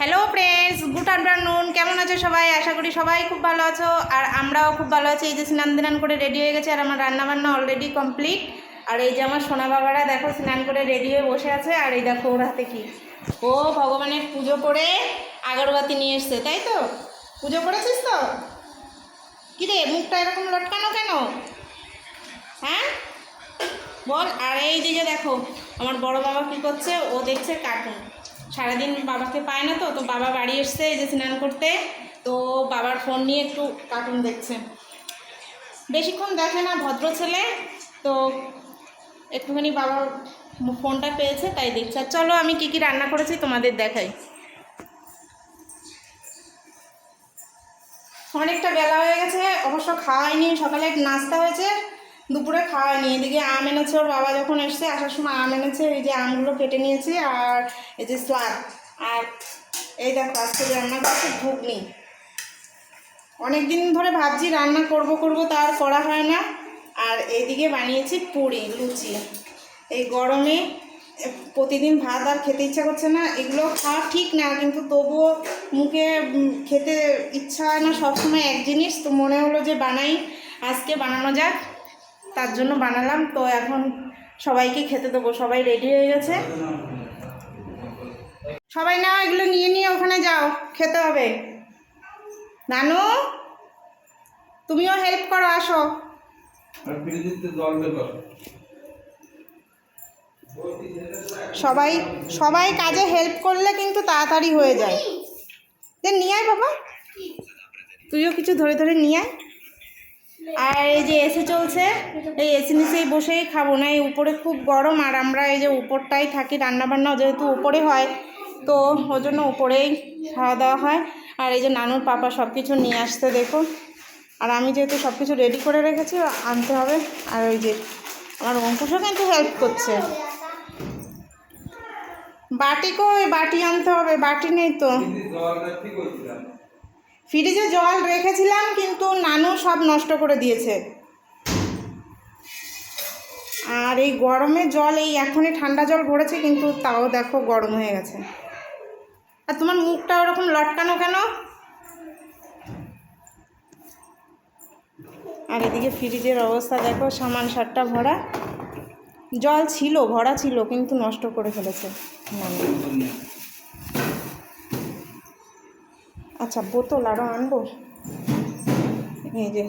Hello friends good afternoon কেমন আছো সবাই? আশা করি সবাই খুব ভালো আছো। আর আমরাও খুব ভালো আছি। এই যে স্নান দিনান করে রেডি হয়ে গেছে, আর আমার রান্নাবান্না অলরেডি কমপ্লিট আর এই যে আমার সোনা বাবারা দেখো স্নান করে রেডি হয়ে বসে আছে। আর এই দেখো ওর হাতে কি? ও ভগবানের পুজো করে আগরবাতি নিয়ে এসছে, তাই তো? পুজো করেছিস তো? কী রে, মুখটা এরকম লটকানো কেন? হ্যাঁ? বল। আর এই দিকে দেখো, আমার বড় বাবা কি করছে? ও দেখছে কার্টুন সারাদিন বাবাকে পায় না তো তো বাবা বাড়ি এসছে এই যে স্নান করতে, তো বাবার ফোন নিয়ে একটু কার্টুন দেখছে। বেশিক্ষণ দেখে না, ভদ্র ছেলে, তো একটুখানি বাবা ফোনটা পেয়েছে, তাই দেখছে। আর চলো আমি কি কি রান্না করেছি তোমাদের দেখাই। অনেকটা বেলা হয়ে গেছে, অবশ্য খাওয়াইনি সকালে নাস্তা হয়েছে। দুপুরে খাওয়াইনি এদিকে আম এনেছে ওর বাবা যখন এসছে, আসার সময় আম এনেছে, এই যে আমগুলো কেটে নিয়েছি আর এই যে স্লাদ। আর এই দেখো, আজকে রান্না করছে ঘুগনি। অনেক দিন ধরে ভাবছি রান্না করব করব তার করা হয় না। আর এইদিকে বানিয়েছি পুরি, লুচি। এই গরমে প্রতিদিন ভাত আর খেতে ইচ্ছা করছে না। এগুলো খাওয়া ঠিক না, কিন্তু তবুও মুখে খেতে ইচ্ছা হয় না সবসময় এক জিনিস। তো মনে হলো যে বানাই। আজকে বানানো যাক। তার জন্য বানালাম। তো এখন সবাইকে খেতে দেবো। সবাই রেডি হয়ে গেছে। সবাই না এগুলো নিয়ে নিয়ে ওখানে যাও। খেতে হবে। নানু, তুমিও হেল্প করো, আসো। সবাই সবাই কাজে হেল্প করলে কিন্তু তাড়াতাড়ি হয়ে যায়। যে নিয়ে আয় বাবা। তুইও কিছু ধরে ধরে নিয়ে আয়। আর এই যে এসি চলছে, এই এসি নিচেই বসেই খাব, না এই উপরে খুব গরম, আর আমরা এই যে উপরটাই থাকি, রান্নাবান্নাও যেহেতু উপরে হয়, তো ওই জন্য উপরেই খাওয়া দাওয়া হয়। আর এই যে নানুর পাপা সব কিছু নিয়ে আসতে দেখো আর আমি যেহেতু সব কিছু রেডি করে রেখেছি, আনতে হবে। আর ওই যে আমার অঙ্কুশও কিন্তু হেল্প করছে। বাটি কই? বাটি আনতে হবে, বাটি নেই তো। ফ্রিজে জল রেখেছিলাম, কিন্তু নানু সব নষ্ট করে দিয়েছে। আর এই গরমে জল, এই এখনই ঠান্ডা জল ভরেছে, কিন্তু তাও দেখো গরম হয়ে গেছে। আর তোমার মুখটা ওরকম লটকানো কেন? আর এদিকে ফ্রিজের অবস্থা দেখো, সামান সারটা ভরা। জল ছিল, ভরা ছিল, কিন্তু নষ্ট করে ফেলেছে নানু আচ্ছা বোতল আরও আনব। এই যে।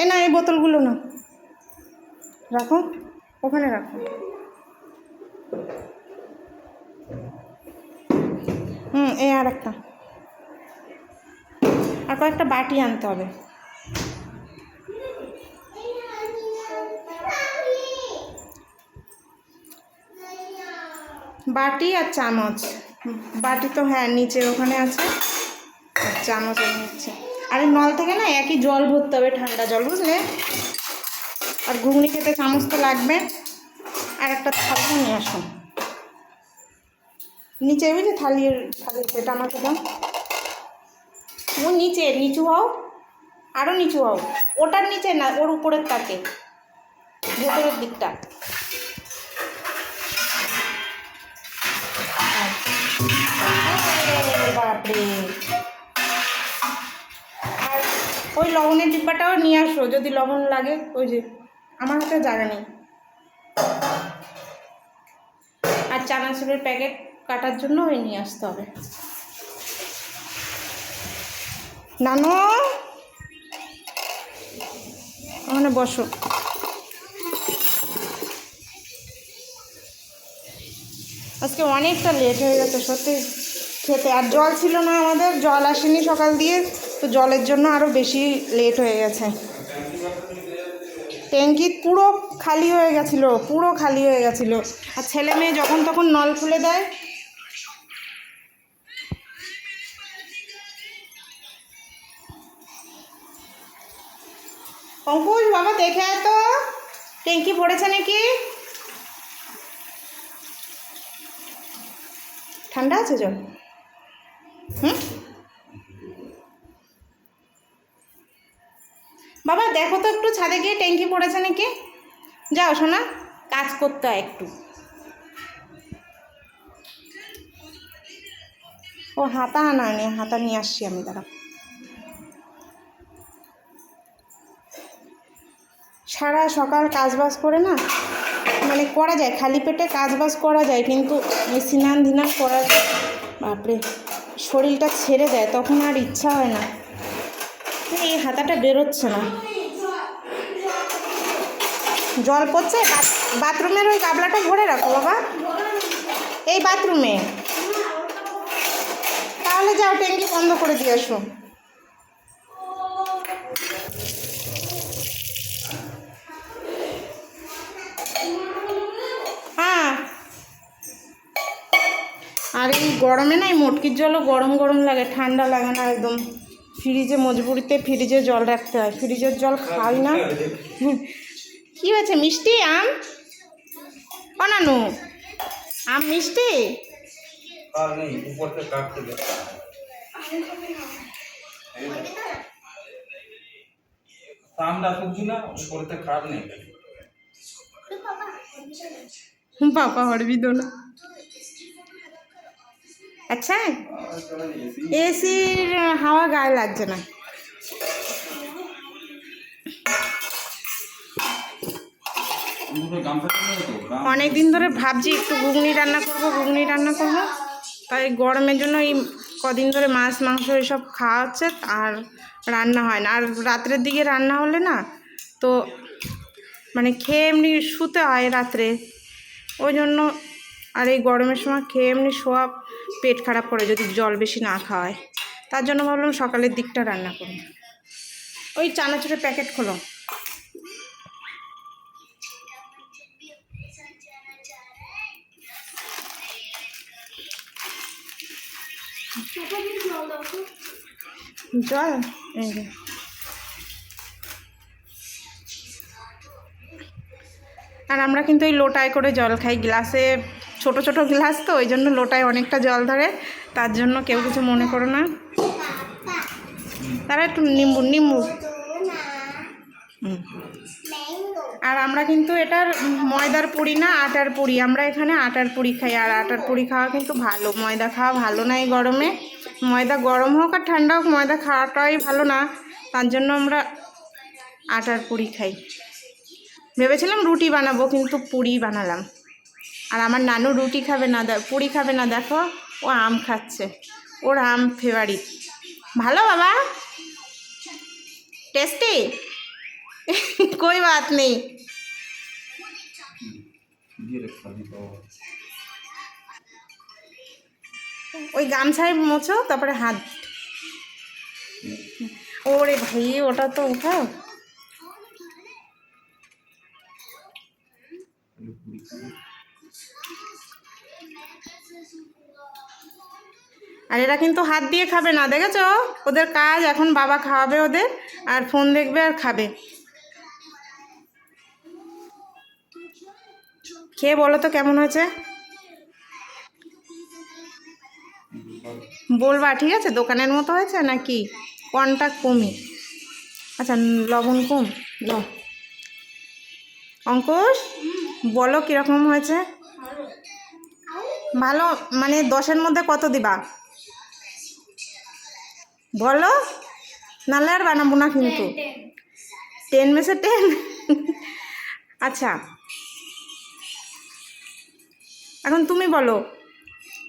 এ না, এই বোতলগুলো না রাখো, ওখানে রাখো। হুম, এই আর একটা আর কয়েকটা বাটি আনতে হবে। বাটি আর চামচ। বাটি তো হ্যাঁ নিচে ওখানে আছে। চামচ আমি নিচ্ছে। আর নল থেকে না একই জল ভরতে হবে, ঠান্ডা জল, বুঝলে? আর ঘুগনি খেতে চামচ তো লাগবে। আর একটা থালি নিয়ে আসুন। নিচে বুঝলি থালির থালি সেটা আমাকে দাও। ও নিচে, নিচু হও। আরও নিচু হও। ওটার নিচে না, ওর উপরের তাকে। ভেতরের দিকটা। বাপরে আর ওই লবণের ডিব্বাটাও নিয়ে আসো, যদি লবণ লাগে। ওই যে, আমার হাতে জায়গা নেই। আর চানাচুরের প্যাকেট কাটার জন্য ওই নিয়ে আসতে হবে। নানু! ওখানে বসো। আজকে অনেকটা লেট হয়ে গেছে, সত্যি। খেতে। আর জল ছিল না আমাদের, জল আসেনি সকাল দিয়ে, তো জলের জন্য আরও বেশি লেট হয়ে গেছে। ট্যাঙ্কি পুরো খালি হয়ে গেছিল, পুরো খালি হয়ে গেছিল। আর ছেলে মেয়ে যখন তখন নল খুলে দেয়। অঙ্কুশ, বাবা দেখে তো। ট্যাঙ্কি পড়েছে নাকি? ঠান্ডা আছে জল? হুম? বাবা, দেখো তো একটু ছাদে গিয়ে ট্যাঙ্কি পড়েছে নাকি? যাও শোনা কাজ করতে হয় একটু। ও হাতা আনা নেই হাতা নিয়ে আসছি আমি দাঁড়া সারা সকাল কাজবাজ করে না মানে করা যায়, খালি পেটে কাজবাজ করা যায়, কিন্তু স্নান ধিনান করা বাপরে। শরীরটা ছেড়ে দেয়, তখন আর ইচ্ছা হয় না। এই হাতাটা বেরোচ্ছে না। জল পড়ছে? বাথরুমের ওই গাবলাটা ভরে রাখো বাবা। এই বাথরুমে। তাহলে যাও, ট্যাঙ্কি বন্ধ করে দিয়ে আসো। গরমে না এই মটকির জলও গরম গরম লাগে ঠান্ডা লাগে না একদম। ফ্রিজে মজবুরিতে ফ্রিজে জল রাখতে হয়। ফ্রিজের জল খাই না। কি হয়েছে? মিষ্টি? আম? অনানু আম মিষ্টি? আর নেই উপর है এসির হাওয়া গায়ে লাগছে না। অনেক দিন ধরে ভাবছি একটু ঘুগনি রান্না করব, ঘুগনি রান্না করব। তাই গরমের জন্য এই কদিন ধরে মাছ, মাংস এসব খাওয়া হচ্ছে, আর রান্না হয় না। আর রাত্রের দিকে রান্না হলে না, তো মানে খেয়ে এমনি শুতে হয় রাত্রে। ওই জন্য আর এই গরমের সময় খেয়ে এমনি শোয়া পেট খারাপ করে যদি জল বেশি না খাওয়ায়। তার জন্য ভাবলাম সকালের দিকটা রান্না করব ওই চানাচুরের প্যাকেট খোলো। জল? আর আমরা কিন্তু এই লোটায় করে জল খাই। গ্লাসে ছোট ছোট গ্লাস তো, ওই জন্য লোটায় অনেকটা জল ধরে, তার জন্য কেউ কিছু মনে করো না। তারা একটু নিম্বু নিম্বু। আর আমরা কিন্তু এটার ময়দার পুরি না, আটার পুরি। আমরা এখানে আটার পুরি খাই, আর আটার পুরি খাওয়া কিন্তু ভালো। ময়দা খাওয়া ভালো না এই গরমে। ময়দা গরম হোক আর ঠান্ডা হোক, ময়দা খাওয়াটাই ভালো না। তার জন্য আমরা আটার পুরি খাই। ভেবেছিলাম রুটি বানাবো, কিন্তু পুরি বানালাম। আর আমার নানু রুটি খাবে না দে- পুরি খাবে না দেখো ও আম খাচ্ছে ওর আম ফেভারিট ভালো বাবা টেস্টি कोई बात नहीं দিয়ে রে খাবি তো ওই গামছায় মোছো তারপরে হাত ওরে ভাই ওটা তো উঠাও আর এরা কিন্তু হাত দিয়ে খাবে না, দেখেছ? ওদের কাজ, এখন বাবা খাওয়াবে ওদের, আর ফোন দেখবে আর খাবে। খেয়ে বলো তো কেমন হয়েছে? বলবা, ঠিক আছে? দোকানের মতো হয়েছে নাকি? কোনটা কমই আচ্ছা লবণ কম। ল। অঙ্কুশ, বলো কীরকম হয়েছে? ভালো মানে দশের মধ্যে কত দিবা? বলো নাহলে আর বানাবো না কিন্তু। টেন মেসে টেন আচ্ছা। এখন তুমি বলো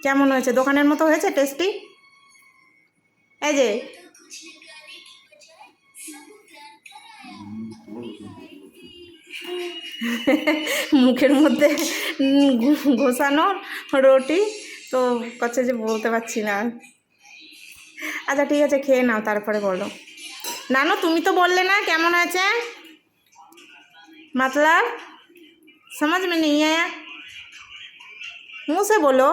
কেমন হয়েছে? দোকানের মতো হয়েছে টেস্টি এই যে মুখের মধ্যে উম ঘু- ঘোষানো রুটি তো কচ্ছে যে বলতে পারছি না আচ্ছা ঠিক আছে খেয়ে নাও তারপরে বলো নানু তুমি তো বললে না কেমন হয়েছে मतलब समझ में नहीं आया मुंह से बोलो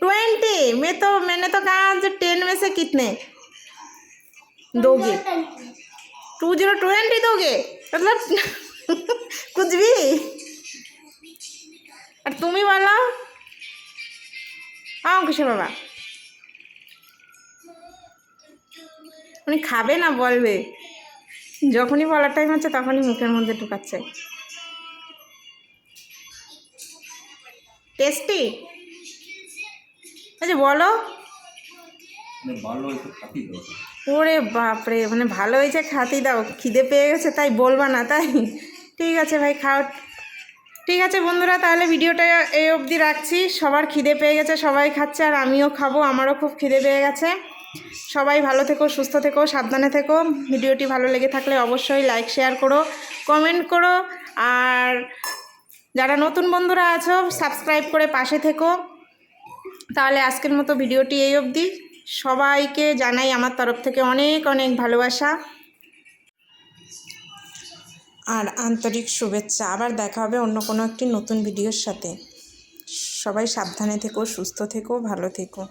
ट्वेंटी मैं तो मैंने तो कहा जो टेन में से कितने दोगे टू जीरो ट्वेंटी दोगे मतलब कुछ भी আর তুমি বলো আও কিসে বাবা উনি খাবে না বলবে যখনই বলার টাইম হচ্ছে তখনই মুখের মধ্যে ঢুকাচ্ছে টেস্টি আচ্ছা বলো মানে ভালো একটু খাতি দাও ওরে বাপরে মানে ভালো হয়েছে, খাতি দাও। খিদে পেয়ে গেছে, তাই বলবা না, তাই? ঠিক আছে ভাই, খাও। ঠিক আছে বন্ধুরা, তাহলে ভিডিওটা এই অবধি রাখছি। সবার খিদে পেয়ে গেছে, সবাই খাচ্ছে, আর আমিও খাব, আমারও খুব খিদে পেয়ে গেছে। সবাই ভালো থেকো, সুস্থ থেকো, সাবধানে থেকো। ভিডিওটি ভালো লেগে থাকলে অবশ্যই লাইক শেয়ার করো কমেন্ট করো, আর যারা নতুন বন্ধুরা আছো সাবস্ক্রাইব করে পাশে থেকো। তাহলে আজকের মতো ভিডিওটি এই অবধি। সবাইকে জানাই আমার তরফ থেকে অনেক অনেক ভালোবাসা। আর আন্তরিক শুভেচ্ছা। আবার দেখা হবে অন্য কোনো একটি নতুন ভিডিওর সাথে। সবাই সাবধানে থেকো, সুস্থ থেকো, ভালো থেকো।